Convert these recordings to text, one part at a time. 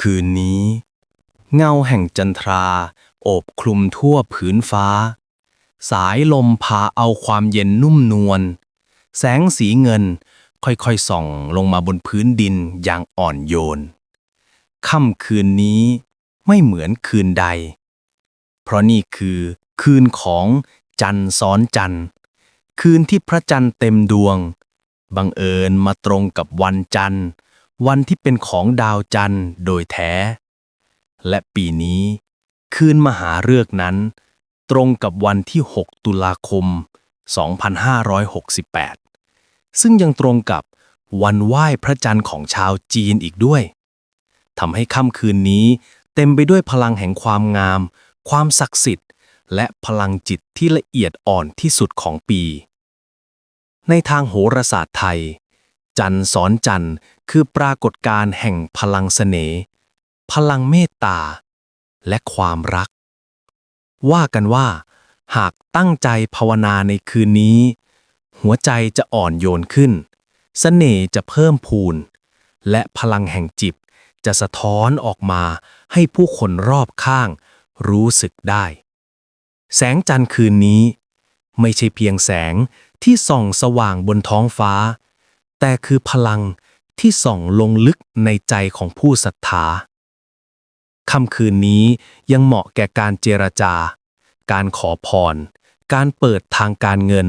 คืนนี้ เงาแห่งจันทรา โอบคลุมทั่วผืนฟ้า สายลมพาเอาความเย็นนุ่มนวล แสงสีเงินค่อยๆส่องลงมาบนพื้นดินอย่างอ่อนโยน ค่ำคืนนี้ไม่เหมือนคืนใด เพราะนี่คือคืนของจันทร์ซ้อนจันทร์ คืนที่พระจันทร์เต็มดวง บังเอิญมาตรงกับวันจันทร์ วันที่เป็นของดาวจันทร์โดยแท้ และปีนี้ คืนมหาฤกษ์นั้น ตรงกับวันที่ 6 ตุลาคม 2568 ซึ่งยังตรงกับวันไหว้พระจันทร์ของชาวจีนอีกด้วยทำให้ค่ำคืนนี้เต็มไปด้วยพลังแห่งความงาม ความศักดิ์สิทธิ์ และพลังจิตที่ละเอียดอ่อนที่สุดของปี ในทางโหราศาสตร์ไทย จันทร์ซ้อนจันทร์คือปรากฏการณ์แห่งพลังเสน่ห์พลังเมตตา และความรัก ว่ากันว่า หากตั้งใจภาวนาในคืนนี้ หัวใจจะอ่อนโยนขึ้นเสน่ห์จะเพิ่มพูน และพลังแห่งจิตจะสะท้อนออกมาให้ผู้คนรอบข้างรู้สึกได้ แสงจันทร์คืนนี้ ไม่ใช่เพียงแสงที่ส่องสว่างบนท้องฟ้า แต่คือพลังที่ส่องลงลึกในใจของผู้ศรัทธาค่ำคืนนี้ยังเหมาะแก่การเจรจา การขอพร การเปิดทางการเงิน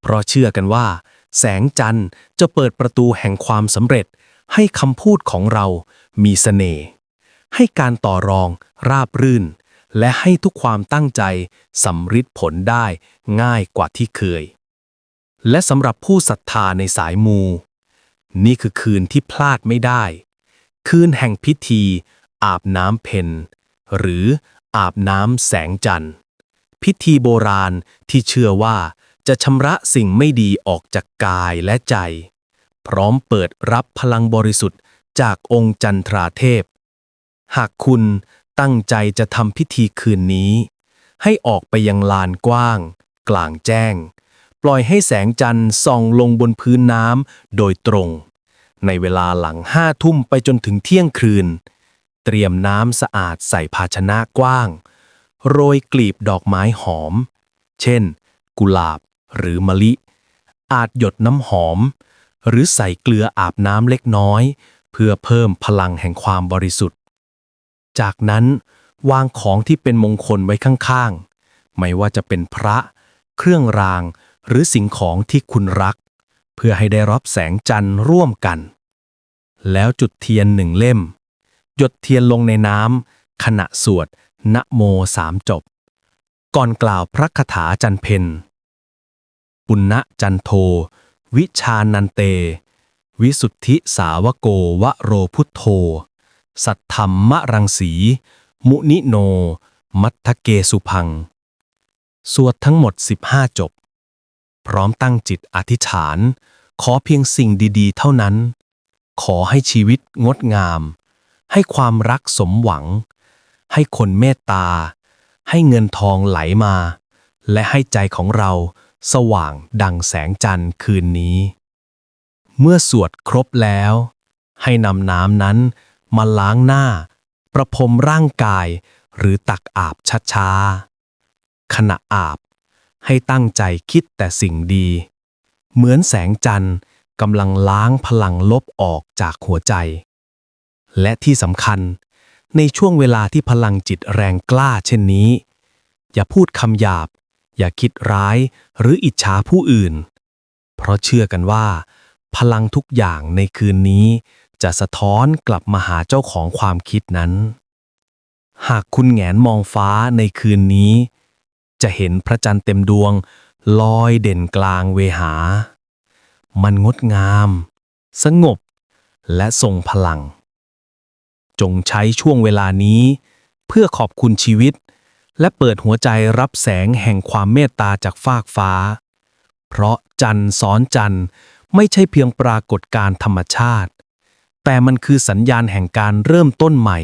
เพราะเชื่อกันว่า แสงจันทร์จะเปิดประตูแห่งความสำเร็จ ให้คำพูดของเรามีเสน่ห์ให้การต่อรองราบรื่น และให้ทุกความตั้งใจสำฤทธิ์ผลได้ง่ายกว่าที่เคย และสำหรับผู้ศรัทธาในสายมู นี่คือคืนที่พลาดไม่ได้ คืนแห่งพิธี อาบน้ำเพนหรืออาบน้ำแสงจันทร์ พิธีโบราณที่เชื่อว่าจะชำระสิ่งไม่ดีออกจากกายและใจ พร้อมเปิดรับพลังบริสุทธิ์จากองค์จันทราเทพ หากคุณตั้งใจจะทำพิธีคืนนี้ ให้ออกไปยังลานกว้าง กลางแจ้ง ปล่อยให้แสงจันทร์ส่องลงบนพื้นน้ำโดยตรง ในเวลาหลังห้าทุ่มไปจนถึงเที่ยงคืน เตรียมน้ำสะอาดใส่ภาชนะกว้าง โรยกลีบดอกไม้หอม เช่น กุหลาบหรือมะลิ อาจหยดน้ำหอม หรือใส่เกลืออาบน้ำเล็กน้อย เพื่อเพิ่มพลังแห่งความบริสุทธิ์ จากนั้นวางของที่เป็นมงคลไว้ข้างๆ ไม่ว่าจะเป็นพระ เครื่องราง หรือสิ่งของที่คุณรัก เพื่อให้ได้รับแสงจันทร์ร่วมกัน แล้วจุดเทียนหนึ่งเล่ม หยดเทียนลงในน้ำขณะสวดนะโมสามจบ ก่อนกล่าวพระคาถาจันเพนปุณณจันโท วิชานันเต วิสุทธิสาวโกวโรพุทโธ สัทธรรมรังสี มุนิโน มัทเกสุพัง สวดทั้งหมด 15 จบ พร้อมตั้งจิตอธิษฐาน ขอเพียงสิ่งดีๆ เท่านั้น ขอให้ชีวิตงดงาม ให้ความรักสมหวัง ให้คนเมตตา ให้เงินทองไหลมา และให้ใจของเราสว่างดังแสงจันทร์คืนนี้ เมื่อสวดครบแล้ว ให้นำน้ำนั้นมาล้างหน้า ประพรมร่างกายหรือตักอาบช้าๆขณะอาบ ให้ตั้งใจคิดแต่สิ่งดี เหมือนแสงจันทร์กำลังล้างพลังลบออกจากหัวใจ และที่สำคัญ ในช่วงเวลาที่พลังจิตแรงกล้าเช่นนี้ อย่าพูดคำหยาบ อย่าคิดร้ายหรืออิจฉาผู้อื่น เพราะเชื่อกันว่า พลังทุกอย่างในคืนนี้ จะสะท้อนกลับมาหาเจ้าของความคิดนั้น หากคุณแงนมองฟ้าในคืนนี้ จะเห็นพระจันทร์เต็มดวง ลอยเด่นกลางเวหา มันงดงาม สงบ และทรงพลัง จงใช้ช่วงเวลานี้ เพื่อขอบคุณชีวิต และเปิดหัวใจรับแสงแห่งความเมตตาจากฟากฟ้า เพราะจันทร์ซ้อนจันทร์ไม่ใช่เพียงปรากฏการธรรมชาติ แต่มันคือสัญญาณแห่งการเริ่มต้นใหม่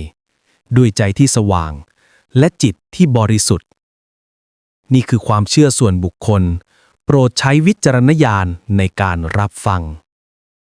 ด้วยใจที่สว่างและจิตที่บริสุทธิ์ นี่คือความเชื่อส่วนบุคคล โปรดใช้วิจารณญาณในการรับฟัง